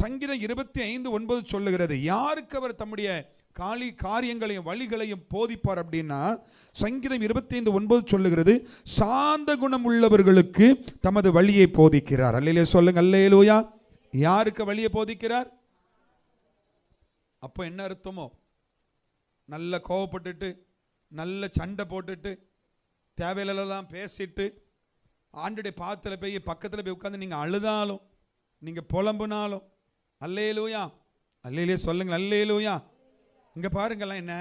சங்கீதம் இருபத்தி ஐந்து ஒன்பது சொல்லுகிறது. யாருக்கு அவர் தம்முடைய காலி காரியங்களையும் வழிகளையும் போதிப்பார் அப்படின்னா சங்கீதம் இருபத்தி ஐந்து ஒன்பது சொல்லுகிறது சாந்த குணம் உள்ளவர்களுக்கு தமது வழியை போதிக்கிறார். அல்லையிலே சொல்லுங்க அல்லையிலூயா யாருக்கு வழியை போதிக்கிறார்? அப்போ என்ன அர்த்தமோ? நல்ல கோவப்பட்டுட்டு நல்ல சண்டை போட்டுட்டு தேவையில்லாம் பேசிட்டு ஆண்டுடைய பாத்தில் போய் பக்கத்தில் போய் உட்காந்து நீங்கள் அழுதாலும் நீங்கள் புலம்புனாலும் அல்லேலூயா. அல்லையிலே சொல்லுங்க அல்லேலூயா. இங்கே பாருங்களேன் என்ன.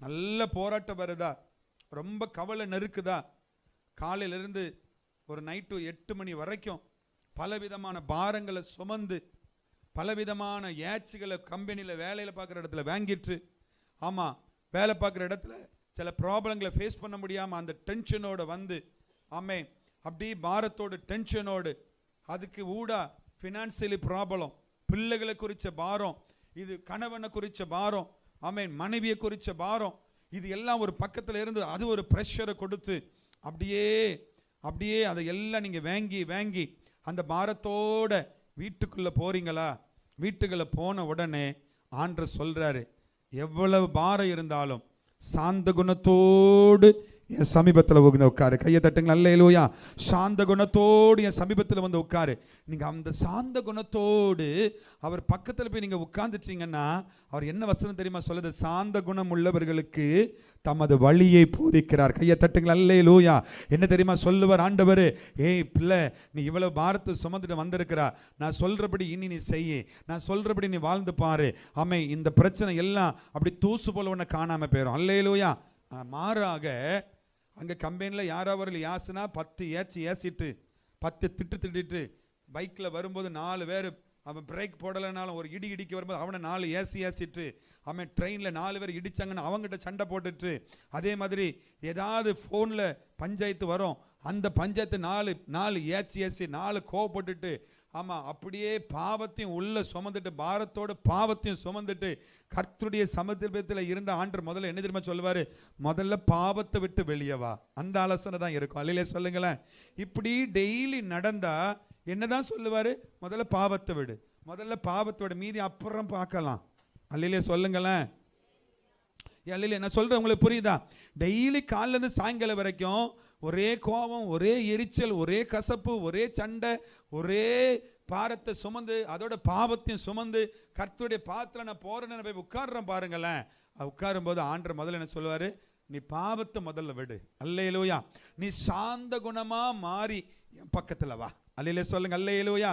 நல்ல போராட்டம் வருதா. ரொம்ப கவலை நெருக்குதா. காலையிலிருந்து ஒரு நைட்டு எட்டு மணி வரைக்கும் பலவிதமான பாரங்களை சுமந்து பலவிதமான ஏச்சுகளை கம்பெனியில் வேலையில் பார்க்குற இடத்துல வாங்கிட்டு ஆமாம் வேலை பார்க்குற இடத்துல சில ப்ராப்ளங்களை ஃபேஸ் பண்ண முடியாமல் அந்த டென்ஷனோடு வந்து ஆமே அப்படியே பாரத்தோடு டென்ஷனோடு அதுக்கு ஊடா ஃபினான்சியலி ப்ராப்ளம் பிள்ளைகளை குறித்த பாரம் இது கணவனை குறித்த பாரம் ஆமேன் மனைவியை குறித்த பாரம் இது எல்லாம் ஒரு பக்கத்தில் இருந்து அது ஒரு ப்ரெஷரை கொடுத்து அப்படியே அப்படியே அதை எல்லாம் நீங்கள் வாங்கி வாங்கி அந்த பாரத்தோட வீட்டுக்குள்ளே போகிறீங்களா வீட்டுக்குள்ளே போன உடனே ஆண்டர் சொல்கிறாரு எவ்வளவு பாரம் இருந்தாலும் சாந்த குணத்தோடு என் சமீபத்தில் வந்து உட்காரு. கையை தட்டுங்க நல்ல இல்லையா சாந்த குணத்தோடு என் சமீபத்தில் வந்து உட்காரு. நீங்கள் அந்த சாந்த குணத்தோடு அவர் பக்கத்தில் போய் நீங்கள் உட்காந்துச்சிங்கன்னா அவர் என்ன வசனம் தெரியுமா சொல்லுது? சாந்த குணம் உள்ளவர்களுக்கு தமது வழியை போதிக்கிறார். கையை தட்டுங்கள் நல்ல லூயா என்ன தெரியுமா சொல்லுவார் ஆண்டவர்? ஏய் பிள்ளை நீ இவ்வளோ பாரத்தை சுமந்துட்டு வந்திருக்கிறா. நான் சொல்கிறபடி இனி நீ செய்ய. நான் சொல்கிறபடி நீ வாழ்ந்து பாரு. ஆமை இந்த பிரச்சனை எல்லாம் அப்படி தூசு போல உன்னை காணாமல் போயிடும் அல்லையிலூயா மாறாக அங்கே கம்பெனியில் யாராவது யாசுனா பத்து ஏச்சு ஏசிட்டு பத்து திட்டு திட்டிட்டு பைக்கில் வரும்போது நாலு பேர் அவன் பிரேக் போடலைனாலும் ஒரு இடி இடிக்க வரும்போது அவனை நாலு ஏசி ஏசிட்டு அவன் ட்ரெயினில் நாலு பேர் இடித்தாங்கன்னு அவங்ககிட்ட சண்டை போட்டுட்டு அதே மாதிரி ஏதாவது ஃபோனில் பஞ்சாயத்து வரும் அந்த பஞ்சாயத்து நாலு நாலு ஏச்சி ஏசி நாலு கோவப்பட்டுட்டு ஆமாம் அப்படியே பாவத்தையும் உள்ள சுமந்துட்டு பாரத்தோட பாவத்தையும் சுமந்துட்டு கர்த்தருடைய சமத்துவத்தில் இருந்த ஆண்டு முதல்ல என்ன தெரியுமா சொல்லுவார்? முதல்ல பாவத்தை விட்டு வெளியே வா. அந்த ஆலோசனை தான் இருக்கும். அல்லையிலே சொல்லுங்களேன். இப்படி டெய்லி நடந்தா என்னதான் சொல்லுவார்? முதல்ல பாவத்தை விடு. முதல்ல பாவத்தோட மீதி அப்புறம் பார்க்கலாம். அல்லையிலே சொல்லுங்களேன். அல்லையிலே நான் சொல்கிறேன் உங்களுக்கு புரியுதா? டெய்லி காலிலேருந்து சாயங்காலம் வரைக்கும் ஒரே கோபம் ஒரே எரிச்சல் ஒரே கசப்பு ஒரே சண்டை ஒரே பாரத்தை சுமந்து அதோட பாவத்தையும் சுமந்து கர்த்தருடைய பாத்தில் நான் போகிறேன்னு போய் உட்காடுறேன் பாருங்களேன். உட்காரும்போது ஆண்டர் முதல்ல என்ன சொல்லுவார்? நீ பாவத்தை முதல்ல விடு. அல்லையிலோயா நீ சாந்த குணமாக மாறி என் பக்கத்தில் வா. அல்லையிலே சொல்லுங்க அல்லையிலோயா